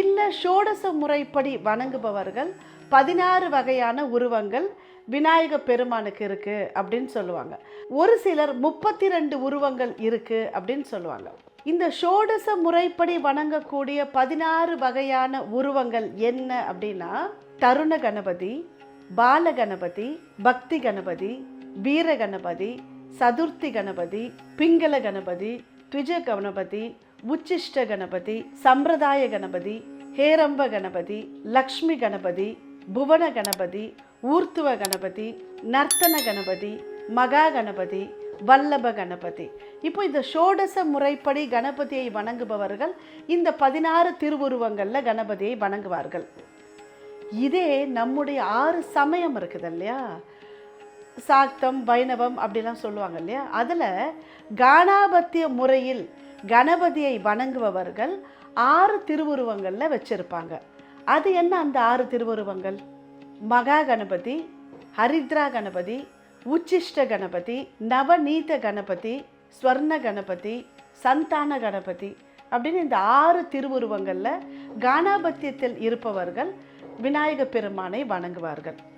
இல்லை ஷோடச முறைப்படி வணங்குபவர்கள் பதினாறு வகையான உருவங்கள் விநாயக பெருமானுக்கு இருக்குது அப்படின்னு சொல்லுவாங்க. ஒரு சிலர் முப்பத்தி ரெண்டு உருவங்கள் இருக்குது அப்படின்னு சொல்லுவாங்க. இந்த ஷோடச முறைப்படி வணங்கக்கூடிய பதினாறு வகையான உருவங்கள் என்ன அப்படின்னா தருண கணபதி பால கணபதி பக்தி கணபதி வீர கணபதி சதுர்த்தி கணபதி பிங்கள கணபதி த்விஜ கணபதி உச்சிஷ்ட கணபதி சம்பிரதாய கணபதி ஹேரம்ப கணபதி லக்ஷ்மி கணபதி புவன கணபதி ஊர்த்துவ கணபதி நர்த்தன கணபதி மகா கணபதி வல்லப கணபதி. இப்போ இந்த ஷோடச முறைப்படி கணபதியை வணங்குபவர்கள் இந்த பதினாறு திருவுருவங்களில் கணபதியை வணங்குவார்கள். இதே நம்முடைய ஆறு சமயம் இருக்குது இல்லையா? சாக்தம் வைணவம் அப்படிலாம் சொல்லுவாங்க இல்லையா? அதில் கானாபத்திய முறையில் கணபதியை வணங்குபவர்கள் ஆறு திருவுருவங்களில் வச்சுருப்பாங்க. அது என்ன அந்த ஆறு திருவுருவங்கள்? மகா கணபதி ஹரித்ரா கணபதி உச்சிஷ்ட கணபதி நவநீத கணபதி ஸ்வர்ண கணபதி சந்தான கணபதி அப்படின்னு இந்த ஆறு திருவுருவங்களில் கானாபத்தியத்தில் இருப்பவர்கள் விநாயக பெருமானை வணங்குவார்கள்.